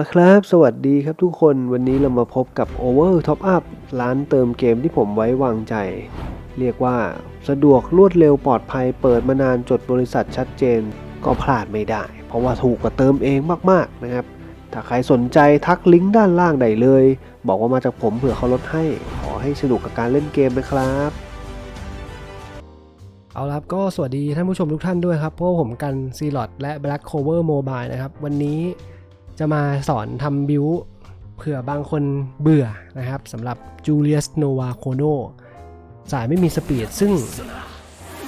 ละครับ สวัสดีครับทุกคนวันนี้เรามาพบกับ Over Top Up ร้านเติมเกมที่ผมไว้วางใจ เรียกว่าสะดวกรวดเร็วปลอดภัยเปิดมานานจดบริษัทชัดเจน ก็พลาดไม่ได้ เพราะว่าถูกกว่าเติมเองมากๆนะครับ ถ้าใครสนใจทักลิงก์ด้านล่างได้เลย บอกว่ามาจากผมเผื่อเขาลดให้ ขอให้สนุกกับการเล่นเกมนะครับเอาละครับก็สวัสดีท่านผู้ชมทุกท่านด้วยครับเพราะว่าผมกันซีลอดและ Black Cover Mobile นะครับ วันนี้ จะมาสอนทำบิวเผื่อบางคนเบื่อนะครับสำหรับ Julius Nova c o n o สายไม่มีสปีดซึ่ง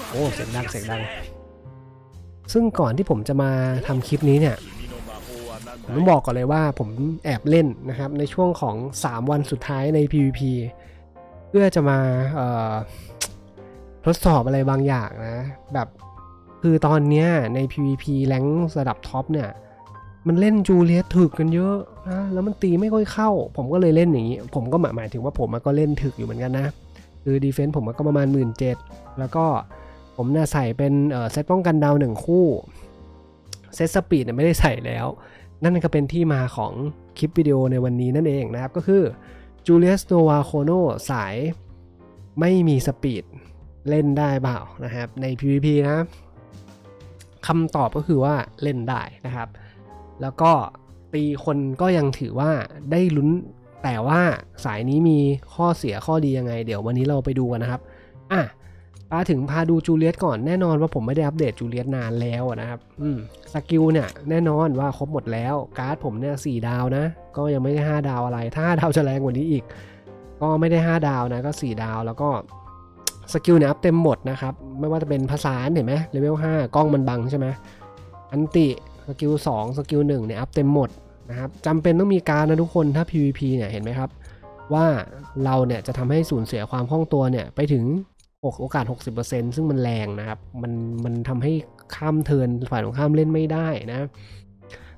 โอ้เสียงดังเสียงดัง ซึ่งก่อนที่ผมจะมาทำคลิปนี้เนี่ยผมต้องบอกก่อนเลยว่าผมแอบเล่นนะครับ ในช่วงของ 3 วันสุดท้ายใน PVP เพื่อจะมาทดสอบอะไรบางอย่างนะ แบบคือตอนเนี้ยใน PVP แรงระดับท็อปเนี่ย มันเล่นจูเลียสถึกกันเยอะนะแล้วมันตีไม่ค่อยเข้า ผมก็เลยเล่นอย่างนี้ ผมก็หมายถึงว่าผมก็เล่นถึกอยู่เหมือนกันนะ คือดีเฟนส์ผมก็ประมาณ 1 7ื่นแล้วก็ผมเนี่ยใส่เป็นเซตป้องกันดาวหนึ่งคู่ เซตสปีดเนี่ยไม่ได้ใส่แล้ว นั่นก็เป็นที่มาของคลิปวิดีโอในวันนี้นั่นเองนะครับ ก็คือ Julius Nova c o n o สายไม่มีสปีดเล่นได้เปล่านะครับ ใน PVP นะคำตอบก็คือว่าเล่นได้นะครับ แล้วก็ตีคนก็ยังถือว่าได้ลุ้นแต่ว่าสายนี้มีข้อเสียข้อดียังไง เดี๋ยววันนี้เราไปดูกันนะครับอะมาถึงพาดูจูเลียสก่อนแน่นอนว่าผมไม่ได้อัปเดตจูเลียสนานแล้วนะครับอืมสกิลเนี่ยแน่นอนว่าครบหมดแล้ว การ์ดผมเนี่ยสดาวนะ ก็ยังไม่ได้ 5 ดาวอะไร ถ้าดาวจะแรงกว่านี้อีก ก็ไม่ได้ 5 ดาวนะก็ 4 ดาวแล้วก็สกิลเนี่ยอัพเต็มหมดนะครับ ไม่ว่าจะเป็นภาษาเห็นไหมเลเวล5กล้องมันบังใช่ไหมอันติ สกิล2สกิล1เนี่ยอัพเต็มหมดนะครับจำเป็นต้องมีการนะทุกคนถ้า PVP เนี่ยเห็นไหมครับ ว่าเราเนี่ยจะทำให้สูญเสียความคล่องตัวเนี่ยไปถึงโอกาส 60%ซึ่งมันแรงนะครับ มันมันทำให้ข้ามเทินฝ่ายตรงข้ามเล่นไม่ได้นะ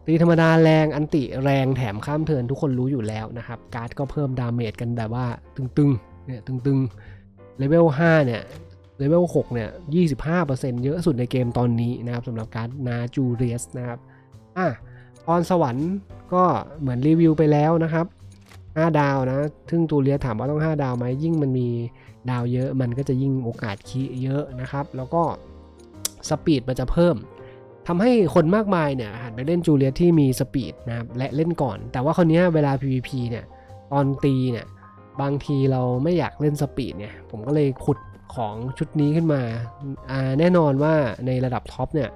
ตีธรรมดาแรงอันติแรงแถมข้ามเทินทุกคนรู้อยู่แล้วนะครับ การ์ดก็เพิ่มดาเมจกันแบบว่าตึงๆเนี่ยตึงๆเลเวล5เนี่ย เลเวล6เนี่ย 25%เยอะสุดในเกมตอนนี้นะครับสำหรับการ์ดนาจูเรียสนะครับอะพรสวรรค์ก็เหมือนรีวิวไปแล้วนะครับ 5 ดาวนะซึ่งตูเรียถามว่าต้อง 5 ดาวไหมยิ่งมันมีดาวเยอะมันก็จะยิ่งโอกาสคีเยอะนะครับ แล้วก็สปีดมันจะเพิ่มทำให้คนมากมายเนี่ยหันไปเล่นจูเลียที่มีสปีดนะครับและเล่นก่อน แต่ว่าคนนี้เวลา PVP เนี่ยตอนตีเนี่ยบางทีเราไม่อยากเล่นสปีดเนี่ยผมก็เลยขุด ของชุดนี้ขึ้นมา แน่นอนว่าในระดับท็อปเนี่ย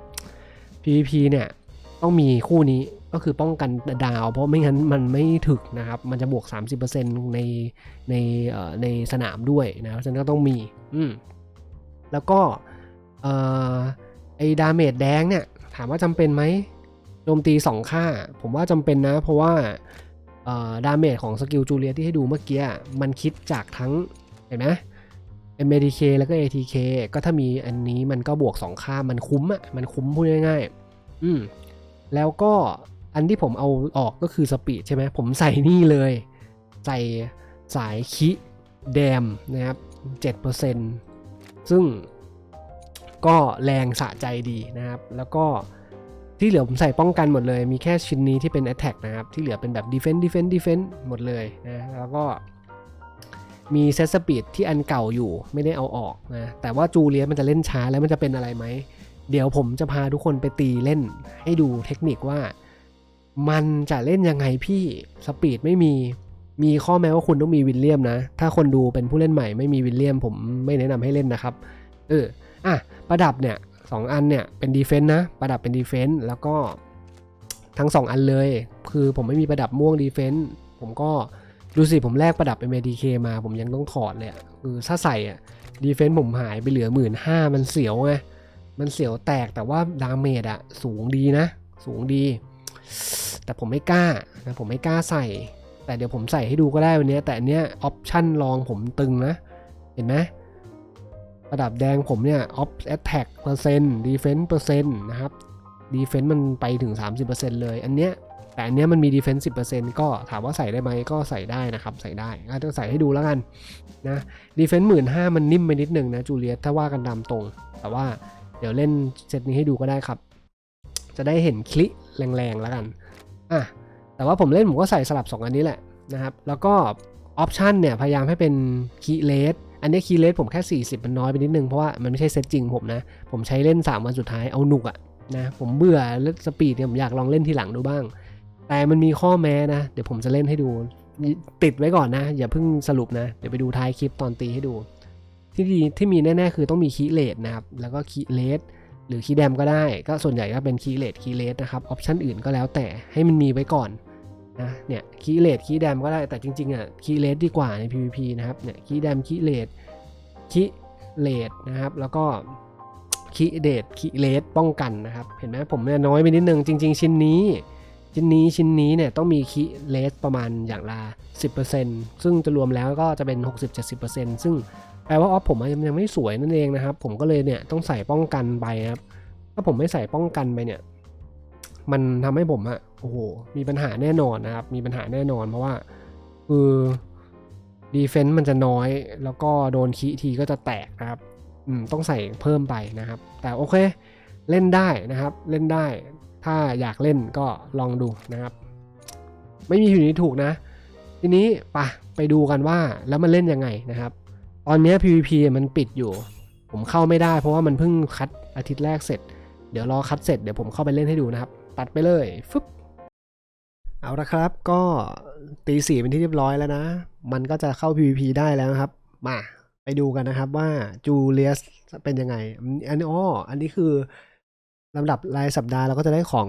PVP เนี่ยต้องมีคู่นี้ก็คือป้องกันดาว เพราะไม่งั้นมันไม่ถึกนะครับ มันจะบวก 30%ในในเอ่อในสนามด้วยนะฉะนั้นก็ต้องมีอืมแล้วก็ไอ้ดาเมจแดงเนี่ย ถามว่าจำเป็นไหมโจมตี 2 ค่า ผมว่าจำเป็นนะ เพราะว่าดาเมจของสกิลจูเลียที่ให้ดูเมื่อกี้ มันคิดจากทั้งเห็นไหม MADK แล้วก็ ATK ก็ถ้ามีอันนี้มันก็บวก 2 ค่ามันคุ้มอะมันคุ้มพูดง่ายๆ อืม แล้วก็อันที่ผมเอาออกก็คือสปีดใช่ไหมผมใส่นี่เลย ใส่สายคิแดมนะครับ 7%ซึ่งก็แรงสะใจดีนะครับ แล้วก็ที่เหลือผมใส่ป้องกันหมดเลย มีแค่ชิ้นนี้ที่เป็น Attack นะครับ ที่เหลือเป็นแบบ Defense Defense Defense หมดเลยนะ แล้วก็ มีเซตสปีดที่อันเก่าอยู่ไม่ได้เอาออกนะ แต่ว่าจูเลียมันจะเล่นช้าแล้วมันจะเป็นอะไรไหม เดี๋ยวผมจะพาทุกคนไปตีเล่นให้ดูเทคนิคว่า มันจะเล่นยังไงพี่สปีดไม่มีมีข้อแม้ว่าคุณต้องมีวิลเลียมนะ ถ้าคนดูเป็นผู้เล่นใหม่ไม่มีวิลเลียม ผมไม่แนะนำให้เล่นนะครับ เออ อะ ประดับเนี่ยสองอันเนี่ยเป็นดีเฟนต์นะ ประดับเป็นดีเฟนต์แล้วก็ทั้ง 2 อันเลย คือผมไม่มีประดับม่วงดีเฟนต์ผมก็ ดูสิผมแลกประดับ MADK มาผมยังต้องถอดเลยอะคือถ้าใส่อะดีเฟนต์ผมหายไปเหลือหมื่นห้ามันเสียวไง มันเสียวแตกแต่ว่าดาเมจอะสูงดีนะ สูงดี แต่ผมไม่กล้านะผมไม่กล้าใส่ แต่เดี๋ยวผมใส่ให้ดูก็ได้วันนี้ แต่อันเนี้ยออปชั่นลองผมตึงนะ เห็นไหมระดับแดงผมเนี่ยออฟแอตแทกเปอร์เซ็นต์ดีเฟนต์เปอร์เซ็นต์นะครับดีเฟนต์มันไปถึง 30%เลย อันเนี้ย แต่อันเนี้ยมันมีดีเฟนต์10%ก็ถามว่าใส่ได้ไหมก็ใส่ได้นะครับใส่ได้ก็ต้องใส่ให้ดูแล้วกันนะดีเฟนต์หมื่นห้ามันนิ่มไปนิดนึงนะจูเลียถ้าว่ากันตามตรง แต่ว่าเดี๋ยวเล่นเซตนี้ให้ดูก็ได้ครับ จะได้เห็นคลิแรงๆแล้วกันอะแต่ว่าผมเล่นผมก็ใส่สลับ 2 อันนี้แหละนะครับแล้วก็ออปชันเนี่ยพยายามให้เป็นคีย์เลสอันนี้คีย์เลสผมแค่ 40 มันน้อยไปนิดนึง เพราะว่ามันไม่ใช่เซตจริงผมนะ ผมใช้เล่น 3 วันสุดท้ายเอาหนุกอะนะผมเบื่อเล่นสปีดเนี่ยผมอยากลองเล่นทีหลังดูบ้าง แต่มันมีข้อแม้นะ เดี๋ยวผมจะเล่นให้ดู ติดไว้ก่อนนะ อย่าเพิ่งสรุปนะ เดี๋ยวไปดูท้ายคลิปตอนตีให้ดู ที่ดีที่มีแน่ๆคือต้องมีคีย์เลสนะครับ แล้วก็คีย์เลสหรือคีย์แดมก็ได้ ก็ส่วนใหญ่ก็เป็นคีย์เลสคีย์เลสนะครับออปชันอื่นก็แล้วแต่ให้มันมีไว้ก่อนนะเนี่ยคีย์เลสคีย์แดมก็ได้แต่จริงๆอะคีย์เลสดีกว่าใน PVP นะครับเนี่ยคีย์แดมคีย์เลสคีย์เลสนะครับแล้วก็คีย์เดทคีย์เลสป้องกันนะครับ เห็นไหมผมเนี่ยน้อยไปนิดนึงจริง ๆ ชิ้นนี้ ชิ้นนี้ชิ้นนี้เนี่ยต้องมีคีเลสประมาณอย่างละ10%ซึ่งจะรวมแล้วก็จะเป็น 60-70%ซึ่งแปลว่าออฟผมยังไม่สวยนั่นเองนะครับ ผมก็เลยเนี่ยต้องใส่ป้องกันไปครับ ถ้าผมไม่ใส่ป้องกันไปเนี่ย มันทำให้ผมอะโอ้โหมีปัญหาแน่นอนนะครับ มีปัญหาแน่นอน เพราะว่าคือดีเฟนต์มันจะน้อย แล้วก็โดนคีทีก็จะแตกนะครับ อืมต้องใส่เพิ่มไปนะครับ แต่โอเค เล่นได้นะครับ เล่นได้ ถ้าอยากเล่นก็ลองดูนะครับ ไม่มีผิดนี้ถูกนะ ทีนี้ปะไปดูกันว่าแล้วมันเล่นยังไงนะครับ ตอนนี้ PVP มันปิดอยู่ ผมเข้าไม่ได้ เพราะว่ามันเพิ่งคัดอาทิตย์แรกเสร็จ เดี๋ยวรอคัดเสร็จเดี๋ยวผมเข้าไปเล่นให้ดูนะครับ ตัดไปเลยฟึบเอาละครับก็ตีสี่เป็นที่เรียบร้อยแล้วนะ มันก็จะเข้า PVP ได้แล้วนะครับ มาไปดูกันนะครับว่าจูเลียสเป็นยังไง อันนี้อ๋ออันนี้คือ ลำดับรายสัปดาห์เราก็จะได้ของ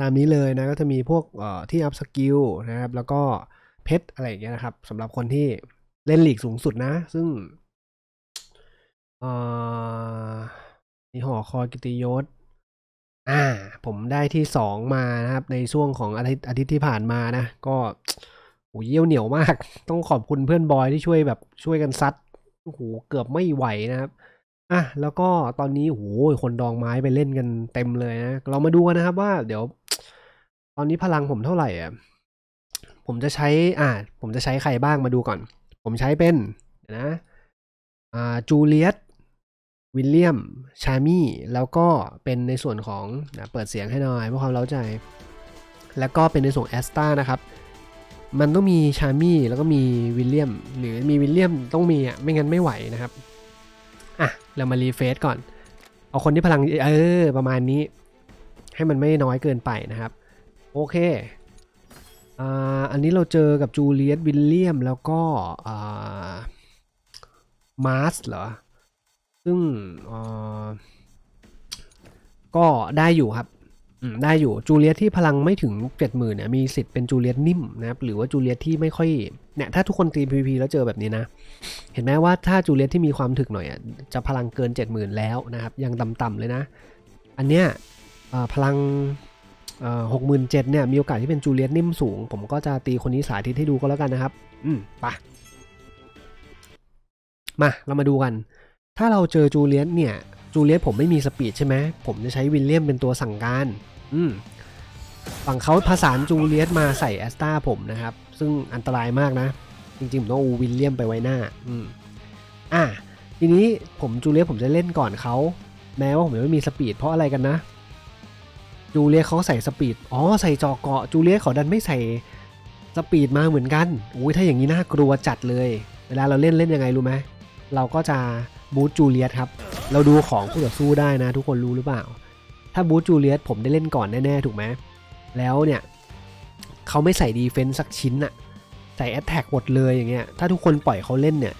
นามนี้เลยนะก็จะมีพวกที่อัพสกิลนะครับ แล้วก็เพชรอะไรอย่างเงี้ยนะครับสำหรับคนที่เล่นหลีกสูงสุดนะ ซึ่งอีหอคอยกิติยศอ่า ผมได้ที่สองมานะครับ ในช่วงของอาทิตย์อาทิตย์ที่ผ่านมานะ ก็โหเยี่ยวเหนียวมาก ต้องขอบคุณเพื่อนบอยที่ช่วยแบบช่วยกันซัดโอ้โหเกือบไม่ไหวนะครับ อะแล้วก็ตอนนี้ โอ้โหคนดองไม้ไปเล่นกันเต็มเลยนะ เรามาดูกันนะครับว่า เดี๋ยว ตอนนี้พลังผมเท่าไหร่อะผมจะใช้ อ่า ผมจะใช้ใครบ้างมาดูก่อน ผมใช้เป็น เดี๋ยวนะ อ่า จูเลียตวิลเลียม ชามี่ แล้วก็เป็นในส่วนของนะเปิดเสียงให้หน่อยเพื่อความเล้าใจ แล้วก็เป็นในส่วนแอสตานะครับ มันต้องมีชามี่ แล้วก็มีวิลเลียม หรือมีวิลเลียมต้องมีอะไม่งั้นไม่ไหวนะครับ อะ เรามารีเฟซก่อน เอาคนที่พลังเออประมาณนี้ ให้มันไม่น้อยเกินไปนะครับ โอเคอ่าอันนี้เราเจอกับจูเลียตวิลเลียมแล้วก็อ่ามาร์สเหรอ ซึ่งอ่าก็ได้อยู่ครับ ได้อยู่จูเลียตที่พลังไม่ถึง 70,000เนี่ยมีสิทธิ์เป็นจูเลียตนิ่มนะครับหรือว่าจูเลียตที่ไม่ค่อยเนี่ยถ้าทุกคนตี PVP แล้วเจอแบบนี้นะ เห็นไหมว่าถ้าจูเลียตที่มีความถึกหน่อยอะจะพลังเกิน 70,000 แล้วนะครับ ยังต่ำๆเลยนะ อันเนี้ยพลังหกหมื่นเจ็ดเนี่ยมีโอกาสที่เป็นจูเลียตนิ่มสูง ผมก็จะตีคนนี้สาธิตให้ดูก็แล้วกันนะครับ อืมไปะมาเรามาดูกัน ถ้าเราเจอจูเลียตเนี่ยจูเลียตผมไม่มีสปีดใช่ไหมผมจะใช้วิลเลียมเป็นตัวสั่งการ อืมฝั่งเขาผสานจูเลียตมาใส่แอสตาผมนะครับ ซึ่งอันตรายมากนะ จริงๆ ผมต้องเอาวิลเลียมไปไว้หน้า อืมอะทีนี้ผมจูเลียตผมจะเล่นก่อนเขาแม้ว่าผมยังไม่มีสปีดเพราะอะไรกันนะ จูเลียตเขาใส่สปีดอ๋อใส่จอเกาะจูเลียตเขาดันไม่ใส่สปีดมาเหมือนกันอุ้ยถ้าอย่างนี้น่ากลัวจัดเลย เวลาเราเล่นเล่นยังไงรู้ไหมเราก็จะบูทจูเลียตครับ เราดูของคู่ต่อสู้ได้นะ ทุกคนรู้หรือเปล่า ถ้าบูทจูเลียตผมได้เล่นก่อนแน่ๆ ถูกไหมแล้วเนี่ยเขาไม่ใส่ดีเฟนซ์สักชิ้นอะใส่แอตแทกหมดเลยอย่างเงี้ยถ้าทุกคนปล่อยเขาเล่นเนี่ย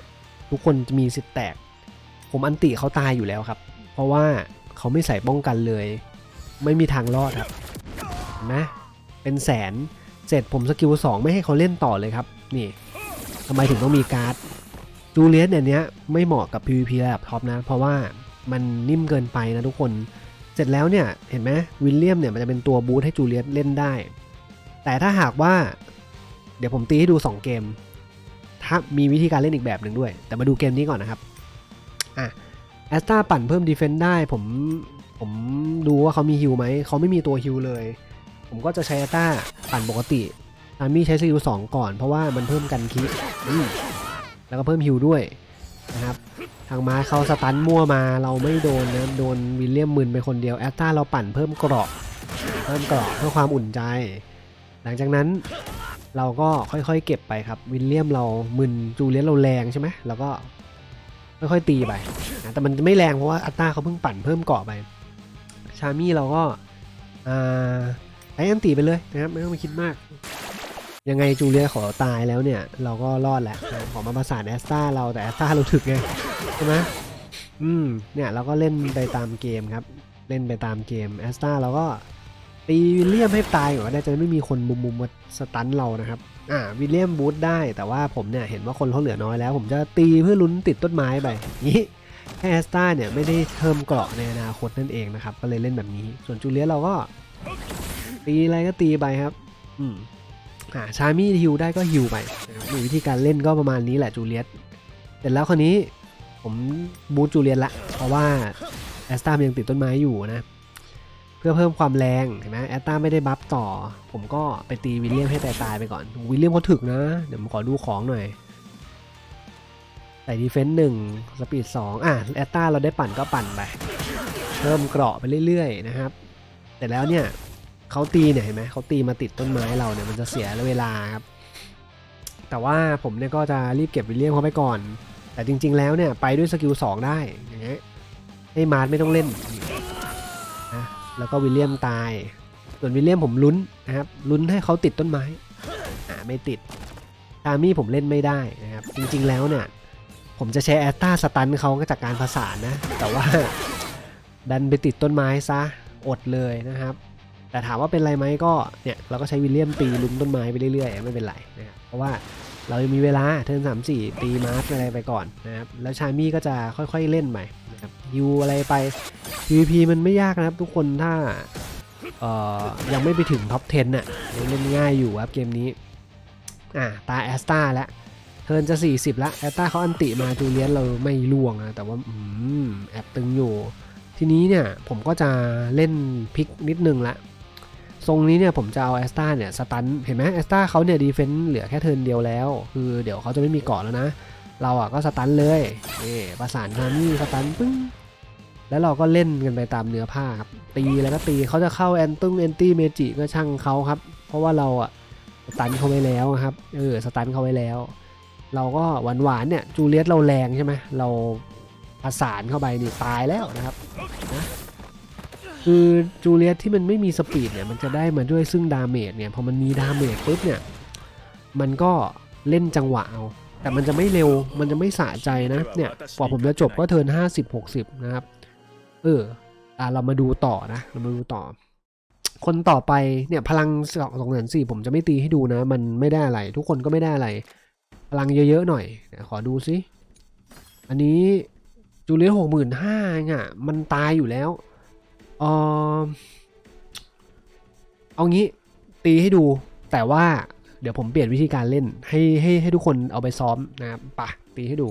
ทุกคนจะมีสิทธิ์แตก ผมอันติเขาตายอยู่แล้วครับ เพราะว่าเขาไม่ใส่ป้องกันเลย ไม่มีทางรอดครับนไหมเป็นแสนเสร็จผมสกิลสองไม่ให้เขาเล่นต่อเลยครับ นี่ทำไมถึงต้องมีการ์ดจูเลียสเนี่ยเนี้ยไม่เหมาะกับ PVP ระดับท็อปนะ เพราะว่ามันนิ่มเกินไปนะทุกคน เสร็จแล้วเนี่ยเห็นไหมวิลเลียมเนี่ยมันจะเป็นตัวบูทให้จูเลียสเล่นได้ แต่ถ้าหากว่า เดี๋ยวผมตีให้ดู 2 เกม ถ้ามีวิธีการเล่นอีกแบบหนึ่งด้วย แต่มาดูเกมนี้ก่อนนะครับอะแอสตาปั่นเพิ่มดีเฟนต์ได้ผมผมดูว่าเขามีฮิลไหม เขาไม่มีตัวฮิลเลย ผมก็จะใช้แอสตาปั่นปกติอามี่ใช้สกิลสองก่อนเพราะว่ามันเพิ่มกันคิแล้วก็เพิ่มฮิวด้วย นะครับทางมาเขาสตันมั่วมาเราไม่โดนนะโดนวิลเลียมมึนไปคนเดียวแอตตาเราปั่นเพิ่มเกราะเพิ่มเกราะเพื่อความอุ่นใจ หลังจากนั้นเราก็ค่อยๆ เก็บไปครับวิลเลียมเรามึนจูเลียสเราแรงใช่ไหมเราก็ค่อยๆตีไปนะแต่มันไม่แรงเพราะว่าอัตตาเขาเพิ่งปั่นเพิ่มเกาะไปชามี่เราก็อ่าไอ้อันตีไปเลยนะครับไม่ต้องไปคิดมาก ยังไงจูเลียขอตายแล้วเนี่ย เราก็รอดแหละขอมาประสานแอสตาเราแต่แอสตาเราถึกไงใช่ไหมอืมเนี่ยเราก็เล่นไปตามเกมครับ เล่นไปตามเกมแอสตาเราก็ตีวิลเลียมให้ตายก่อนได้จะไม่มีคนมุมมุมๆมาสตันเรานะครับอ่าวิลเลียมบูทได้แต่ว่าผมเนี่ยเห็นว่าคนเขาเหลือน้อยแล้ว ผมจะตีเพื่อลุ้นติดต้นไม้ไปนี้ให้แอสตาเนี่ยไม่ได้เพิ่มเกราะในอนาคตนั่นเองนะครับ ก็เลยเล่นแบบนี้ ส่วนจูเลียเราก็ตีอะไรก็ตีไปครับ อืม อ่าชามี่ฮิวได้ก็ฮิวไปนะครับมีวิธีการเล่นก็ประมาณนี้แหละจูเลียสเสร็จแล้วคราวนี้ผมบูทจูเลียสละ เพราะว่าแอสตามยังติดต้นไม้อยู่นะ เพื่อเพิ่มความแรงเห็นไหมแอสตาไม่ได้บัฟต่อ ผมก็ไปตีวิลเลียมให้ตายตายไปก่อน วิลเลียมเขาถึกนะ เดี๋ยวผมขอดูของหน่อยใส่ดีเฟนซ์หนึ่งสปีดสองอะแอสตาเราได้ปั่นก็ปั่นไป เพิ่มเกราะไปเรื่อยๆนะครับ แต่แล้วเนี่ย เขาตีเนี่ยเห็นไหมเขาตีมาติดต้นไม้เราเนี่ยมันจะเสียเวลาครับ แต่ว่าผมเนี่ยก็จะรีบเก็บวิลเลียมเขาไปก่อน แต่จริง ๆ แล้วเนี่ยไปด้วยสกิล2ได้อย่างเงี้ยให้มาร์ทไม่ต้องเล่นนะแล้วก็วิลเลียมตาย ส่วนวิลเลียมผมลุ้นนะครับลุ้นให้เขาติดต้นไม้อ่าไม่ติดตามี่ผมเล่นไม่ได้นะครับ จริงๆแล้วเนี่ยผมจะใช้แอตตาสตันเขาก็จากการประสานนะ แต่ว่าดันไปติดต้นไม้ซะอดเลยนะครับ แต่ถามว่าเป็นไรไหมก็เนี่ยเราก็ใช้วิลเลียมตีลุ้มต้นไม้ไปเรื่อยๆไม่เป็นไรนะครับเพราะว่าเรายังมีเวลาเทิร์นสามสี่ตีมาร์ทอะไรไปก่อนนะครับแล้วชามี่ก็จะค่อยๆเล่นใหม่นะครับยูอะไรไป PVP มันไม่ยากนะครับ ทุกคนถ้าเอ่อยังไม่ไปถึงท็อป 10น่ะยังเล่นง่ายอยู่ครับเกมนี้อ่าตาแอสตาแล้วเทิร์นจะ 40 ละแอสตาเขาอันติมาจูเลียนเราไม่ล่วงนะแต่ว่าอืมแอบตึงอยู่ ทีนี้เนี่ยผมก็จะเล่นพลิกนิดนึงละ ทรงนี้เนี่ยผมจะเอาแอสตาเนี่ยสตันเห็นไหมแอสตาเขาเนี่ยดีเฟนต์เหลือแค่เทิร์นเดียวแล้ว คือเดี๋ยวเขาจะไม่มีเกาะแล้วนะ เราอะก็สตันเลยนี่ประสานทานี่สตันปึ้งแล้วเราก็เล่นกันไปตามเนื้อผ้าครับตีแล้วก็ตีเขาจะเข้าแอนตุ้งแอนตี้เมจิก็ช่างเขาครับ เพราะว่าเราอะสตันเขาไว้แล้วครับเออสตันเขาไว้แล้ว เราก็หวานหวานเนี่ยจูเลียสเราแรงใช่ไหมเราประสานเข้าไปนี่ตายแล้วนะครับนะ คือจูเลียสที่มันไม่มีสปีดเนี่ยมันจะได้มาด้วยซึ่งดาเมจเนี่ยพอมันมีดาเมจปุ๊บเนี่ยมันก็เล่นจังหวะเอา แต่มันจะไม่เร็วมันจะไม่สะใจนะเนี่ยกว่าผมจะจบก็เทิร์นห้าสิบหกสิบนะครับ เอออะเรามาดูต่อนะ เรามาดูต่อ คนต่อไปเนี่ยพลังสองสองแสนสี่ผมจะไม่ตีให้ดูนะ มันไม่ได้อะไร ทุกคนก็ไม่ได้อะไร พลังเยอะๆหน่อยขอดูซิอันนี้จูเลียหกหมื่นห้าอะมันตายอยู่แล้ว เออเอางี้ตีให้ดูแต่ว่าเดี๋ยวผมเปลี่ยนวิธีการเล่นให้ให้ให้ทุกคนเอาไปซ้อมนะครับปะตีให้ดู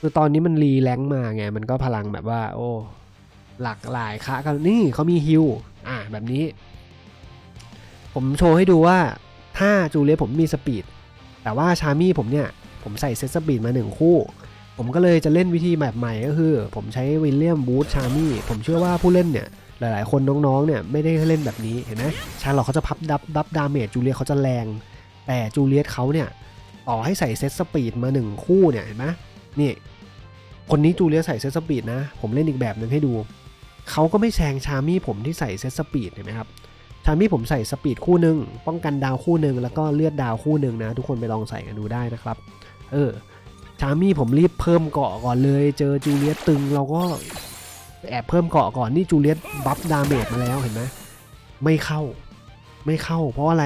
คือตอนนี้มันรีแรงมาไง มันก็พลังแบบว่า โอ้ หลากหลายคะกันนี่เขามีฮิลอะแบบนี้ ผมโชว์ให้ดูว่าถ้าจูเลียผมมีสปีด แต่ว่าชามี่ผมเนี่ย ผมใส่เซตสปีดมาหนึ่งคู่ ผมก็เลยจะเล่นวิธีแบบใหม่ก็คือ ผมใช้วิลเลียมบูธชามี่ผมเชื่อว่าผู้เล่นเนี่ยหลายๆ คนน้องๆเนี่ยไม่ได้เล่นแบบนี้เห็นไหมชาร์ลอตเขาจะพับดับดับดาเมจจูเลียเขาจะแรง แต่จูเลียสเขาเนี่ยต่อให้ใส่เซตสปีดมาหนึ่งคู่เนี่ยเห็นไหมนี่คนนี้จูเลียใส่เซตสปีดนะ ผมเล่นอีกแบบหนึ่งให้ดู เขาก็ไม่แซงชามี่ผมที่ใส่เซตสปีดเห็นไหมครับชามี่ผมใส่สปีดคู่หนึ่งป้องกันดาวคู่หนึ่งแล้วก็เลือดดาวคู่หนึ่งนะ ทุกคนไปลองใส่กันดูได้นะครับ เออ ชามี่ผมรีบเพิ่มเกาะก่อนเลย เจอจูเลียสตึงเราก็แอบเพิ่มเกาะก่อนนี่จูเลียสบัฟดาเมจมาแล้วเห็นไหมไม่เข้า ไม่เข้า เพราะอะไร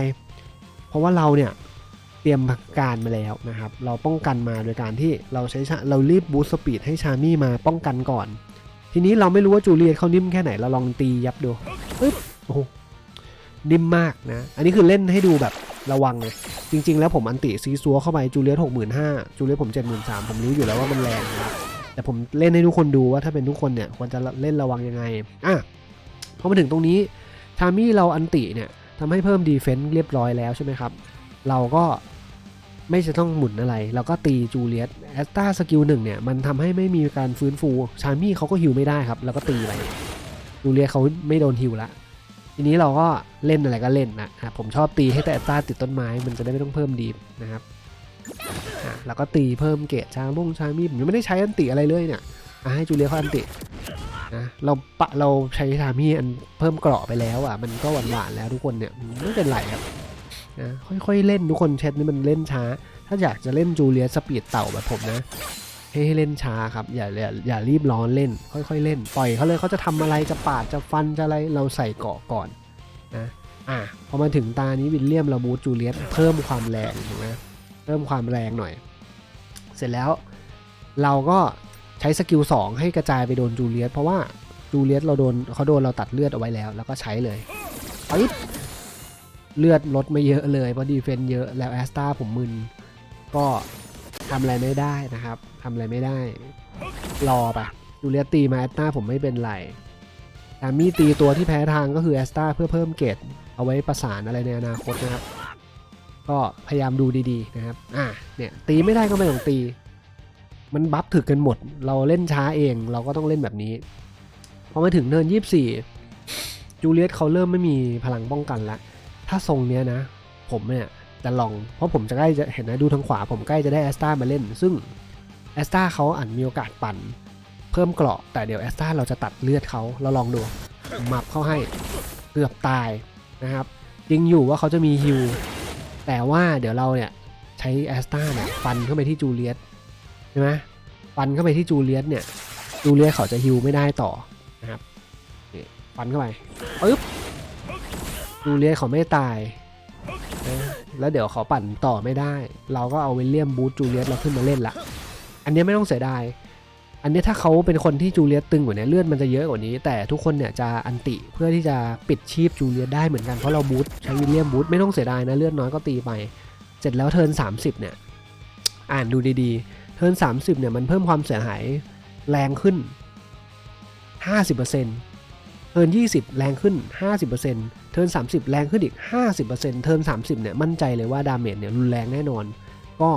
เพราะว่าเราเนี่ยเตรียมการมาแล้วนะครับ เราป้องกันมาโดยการที่เราใช้เรารีบบูสต์สปีดให้ชามี่มาป้องกันก่อน ทีนี้เราไม่รู้ว่าจูเลียสเขานิ่มแค่ไหนเราลองตียับดูปึ๊บโอ้โหนิ่มมากนะ อันนี้คือเล่นให้ดูแบบ ระวังเลยจริง ๆ แล้วผมอันติซีซัวเข้าไปจูเลียสหกหมื่นห้าจูเลียสผมเจ็ดหมื่นสามผมรู้อยู่แล้วว่ามันแรงนะครับแต่ผมเล่นให้ทุกคนดูว่าถ้าเป็นทุกคนเนี่ยควรจะเล่นระวังยังไงอะพอมาถึงตรงนี้ทามี่เราอันติเนี่ยทำให้เพิ่มดีเฟนซ์เรียบร้อยแล้วใช่ไหมครับ เราก็ไม่จะต้องหมุนอะไร เราก็ตีจูเลียสแอสตาสกิลหนึ่งเนี่ย มันทำให้ไม่มีการฟื้นฟู ชามี่เขาก็ฮิวไม่ได้ครับ แล้วก็ตีไปจูเลียสเขาไม่โดนฮิวละ ทีนี้เราก็เล่นอะไรก็เล่นนะอะผมชอบตีให้แต่แอสตาติดต้นไม้มันจะได้ไม่ต้องเพิ่มดีนะครับแล้วก็ตีเพิ่มเกรดชาม่งชามีผมยังไม่ได้ใช้อันติอะไรเลยเนี่ยให้จูเลียเขาอันตินะเราปะเราใช้ชามีอันเพิ่มเกราะไปแล้วอะมันก็หวานๆแล้วทุกคนเนี่ยไม่เป็นไรครับนะค่อยๆเล่นทุกคนเช็ดนี่มันเล่นช้า ถ้าอยากจะเล่นจูเลียสปีดเต่าแบบผมนะ ให้ให้เล่นช้าครับอย่าอย่าอย่ารีบร้อนเล่น ค่อยๆเล่น ปล่อยเขาเลยเขาจะทำอะไรจะปาดจะฟันจะอะไรเราใส่เกาะก่อนนะอะพอมาถึงตานี้วิลเลียมเราบูจูเลียสเพิ่มความแรงถูกไหมเพิ่มความแรงหน่อย เสร็จแล้วเราก็ใช้สกิล2ให้กระจายไปโดนจูเลียสเพราะว่าจูเลียสเราโดนเขาโดนเราตัดเลือดเอาไว้แล้ว แล้วก็ใช้เลยปึ๊บเลือดลดไม่เยอะเลยเพราะดีเฟนต์เยอะแล้วแอสตาผมมึนก็ ทำอะไรไม่ได้นะครับทำอะไรไม่ได้ รอปะจูเลียตีมาแอสตาผมไม่เป็นไรแต่มีตีตัวที่แพ้ทางก็คือแอสตาเพื่อเพิ่มเกรดเอาไว้ประสานอะไรในอนาคตนะครับ ก็พยายามดูดีๆนะครับ อะเนี่ยตีไม่ได้ก็ไม่ต้องตี มันบัฟถึกกันหมด เราเล่นช้าเองเราก็ต้องเล่นแบบนี้ พอมาถึงเนิน 24จูเลียสเขาเริ่มไม่มีพลังป้องกันละถ้าทรงเนี้ยนะ ผมเนี่ย จะลองเพราะผมจะใกล้จะเห็นนะดูทางขวา ผมใกล้จะได้แอสตามาเล่น ซึ่งแอสตาเขาอาจมีโอกาสปั่น เพิ่มเกราะแต่เดี๋ยวแอสตาเราจะตัดเลือดเขาเราลองดูหมับเข้าให้เกือบตายนะครับจริงอยู่ว่าเขาจะมีฮิวแต่ว่าเดี๋ยวเราเนี่ยใช้แอสตาเนี่ยฟันเข้าไปที่จูเลียสใช่ไหมฟันเข้าไปที่จูเลียสเนี่ยจูเลียสเขาจะฮิวไม่ได้ต่อนะครับฟันเข้าไปปึ๊บจูเลียสเขาไม่ตาย แล้วเดี๋ยวเขาปั่นต่อไม่ได้ เราก็เอาวิลเลียมบูทจูเลียสเราขึ้นมาเล่นละ อันนี้ไม่ต้องเสียดาย อันนี้ถ้าเขาเป็นคนที่จูเลียสตึงกว่านี้เลือดมันจะเยอะกว่านี้ แต่ทุกคนเนี่ยจะอันติเพื่อที่จะปิดชีพจูเลียสได้เหมือนกันเพราะเราบูทใช้วิลเลียมบูทไม่ต้องเสียดายนะเลือดน้อยก็ตีไป เสร็จแล้วเทิร์น30 เนี่ย อ่านดูดีๆ เทิร์น30 เนี่ยมันเพิ่มความเสียหายแรงขึ้น 50%เทิร์น20 แรงขึ้น 50% เทิร์น30 แรงขึ้นอีก 50%เทิร์น30 เนี่ยมั่นใจเลยว่าดาเมจเนี่ยรุนแรงแน่นอน ก็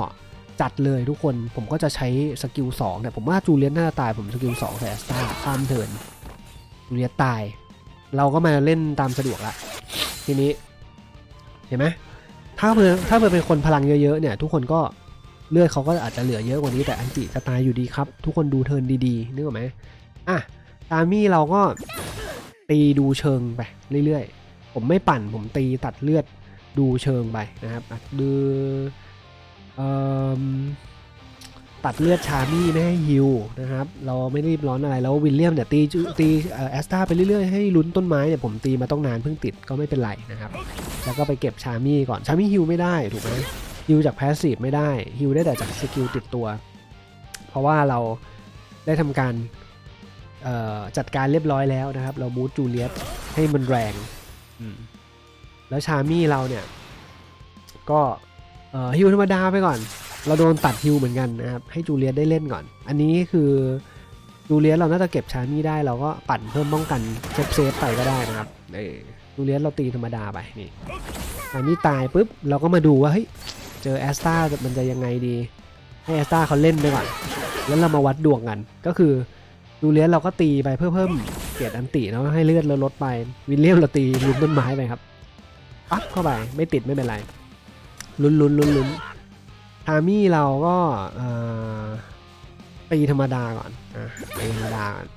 จัดเลยทุกคนผมก็จะใช้สกิล2เนี่ยผมว่าจูเลียนน่าจะตายผมสกิล2ใส่แอสตาข้ามเทิร์นจูเลียนตาย เราก็มาเล่นตามสะดวกละทีนี้เห็นไหมถ้าเพื่อถ้าเพื่อเป็นคนพลังเยอะๆเนี่ยทุกคนก็เลือดเขาก็อาจจะเหลือเยอะกว่านี้แต่อันติจะตายอยู่ดีครับ ทุกคนดูเทิร์นดีๆนึกออกไหมอะตามี่เราก็ตีดูเชิงไปเรื่อยๆ ผมไม่ปั่นผมตีตัดเลือดดูเชิงไปนะครับดูตัดเลือดชามี่ไม่ให้ฮิวนะครับ เราไม่รีบร้อนอะไรแล้ววิลเลียมเนี่ยตีจูตีแอสตาไปเรื่อยๆให้ลุ้นต้นไม้เนี่ยผมตีมาต้องนานเพิ่งติดก็ไม่เป็นไรนะครับ แล้วก็ไปเก็บชามี่ก่อนชามี่ฮิวไม่ได้ถูกไหมฮิวจากแพสซีฟไม่ได้ฮิวได้แต่จากสกิลติดตัว เพราะว่าเราได้ทำการจัดการเรียบร้อยแล้วนะครับ เราบูทจูเลียสให้มันแรง แล้วชามี่เราเนี่ย ก็ฮิวธรรมดาไปก่อน เราโดนตัดฮิวเหมือนกันนะครับ ให้จูเลียสได้เล่นก่อน อันนี้คือจูเลียสเราน่าจะเก็บชามี่ได้เราก็ปั่นเพิ่มป้องกันเซฟเซฟไปก็ได้นะครับเออจูเลียสเราตีธรรมดาไปนี่อันนี้ตายปุ๊บเราก็มาดูว่าเฮ้ยเจอแอสตามันจะยังไงดี ให้แอสตาเขาเล่นไปก่อนแล้วเรามาวัดดวงกันก็คือ ดูเลียนเราก็ตีไปเพื่อเพิ่มเกียรติอันติแล้วให้เลือดเราลดไป วิลเลียมเราตีลุ้นต้นไม้ไปครับปั๊บเข้าไปไม่ติดไม่เป็นไร ลุ้นลุ้นลุ้นลุ้นทามี่เราก็เอ่อตีธรรมดาก่อนอะตีธรรมดาก่อน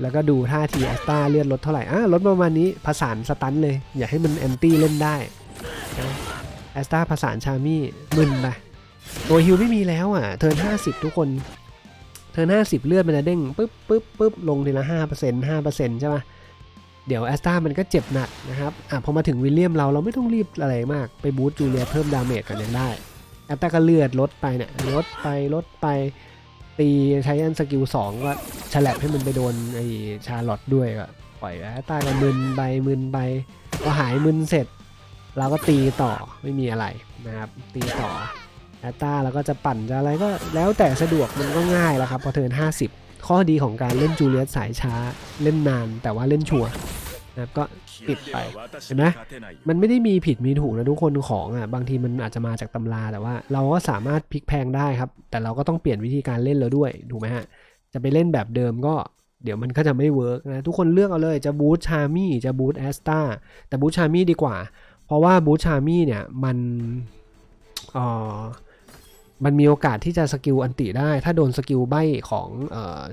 แล้วก็ดูท่าทีแอสตาเลือดลดเท่าไหร่อะลดประมาณนี้ผสานสตันเลย อย่าให้มันแอนตี้เล่นได้แอสตาผสานชามี่มึนไปตัวฮิวไม่มีแล้วอะ เทิร์น50 ทุกคน เทิร์น50เลือดมันจะเด้งปึ๊บปึ๊บปึ๊บลงทีละ5% 5%ใช่ไหมเดี๋ยวแอสตามันก็เจ็บหนักนะครับ อะพอมาถึงวิลเลียมเราเราไม่ต้องรีบอะไรมาก ไปบูสต์จูเลียเพิ่มดาเมจกันยังได้ แอสตาก็เลือดลดไปเนี่ยลดไปลดไป ตีใช้อันสกิลสองก็ฉลับให้มันไปโดนไอ้ชาร์ลอตด้วยก็ปล่อยแอสตาก็มึนไปมึนไปพอหายมึนเสร็จ เราก็ตีต่อไม่มีอะไรนะครับตีต่อ แอสตาเราก็จะปั่นจะอะไรก็แล้วแต่สะดวกมันก็ง่ายแล้วครับพอเทิร์น50 ข้อดีของการเล่นจูเลียสสายช้าเล่นนาน แต่ว่าเล่นชัวร์นะครับก็ปิดไปเห็นไหมมันไม่ได้มีผิดมีถูกนะทุกคนของอะบางทีมันอาจจะมาจากตำราแต่ว่า เราก็สามารถพลิกแพงได้ครับ แต่เราก็ต้องเปลี่ยนวิธีการเล่นแล้วด้วยถูกไหมฮะจะไปเล่นแบบเดิมก็เดี๋ยวมันก็จะไม่เวิร์กนะทุกคนเลือกเอาเลยจะบูทชามี่จะบูทแอสตาแต่บูทชามี่ดีกว่า เพราะว่าบูทชามี่เนี่ยมันเอ่อ มันมีโอกาสที่จะสกิลอันติได้ ถ้าโดนสกิลใบของ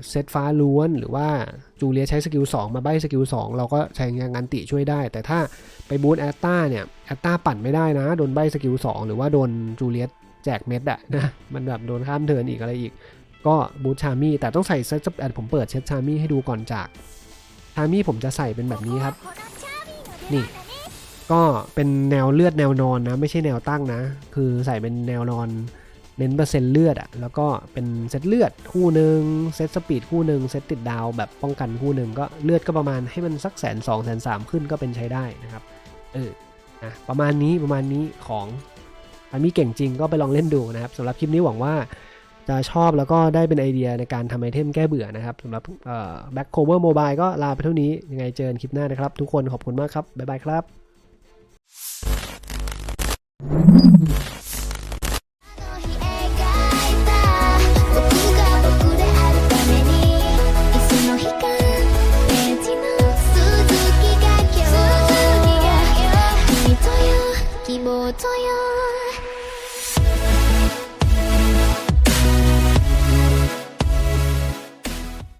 เซตฟ้าล้วน หรือว่าจูเลียใช้สกิล2มาใบสกิล2เราก็ใช้งานอันติช่วยได้ แต่ถ้าไปบูทแอสตาเนี่ยแอสตาปั่นไม่ได้นะ โดนใบสกิล2หรือว่าโดนจูเลียแจกเม็ดอะนะมันแบบโดนข้ามเทินอีกอะไรอีก ก็บูทชามี่แต่ต้องใส่เซตแอดผมเปิดเซตชามี่ให้ดูก่อนจากชามี่ผมจะใส่เป็นแบบนี้ครับ นี่ก็เป็นแนวเลือดแนวนอนนะ ไม่ใช่แนวตั้งนะ คือใส่เป็นแนวนอน เน้นเปอร์เซ็นต์เลือดอะแล้วก็เป็นเซตเลือดคู่หนึ่งเซตสปีดคู่หนึ่งเซตติดดาวแบบป้องกันคู่หนึ่งก็เลือดก็ประมาณให้มันสักแสนสองแสนสามขึ้นก็เป็นใช้ได้นะครับเอออะประมาณนี้ประมาณนี้ของอันมีเก่งจริงก็ไปลองเล่นดูนะครับสำหรับคลิปนี้หวังว่าจะชอบแล้วก็ได้เป็นไอเดียในการทำไอเทมแก้เบื่อนะครับสำหรับเอ่อ Back Cover Mobile ก็ลาไปเท่านี้ ยังไงเจอกันคลิปหน้านะครับ ทุกคนขอบคุณมากครับ บ๊ายบายครับ 我左右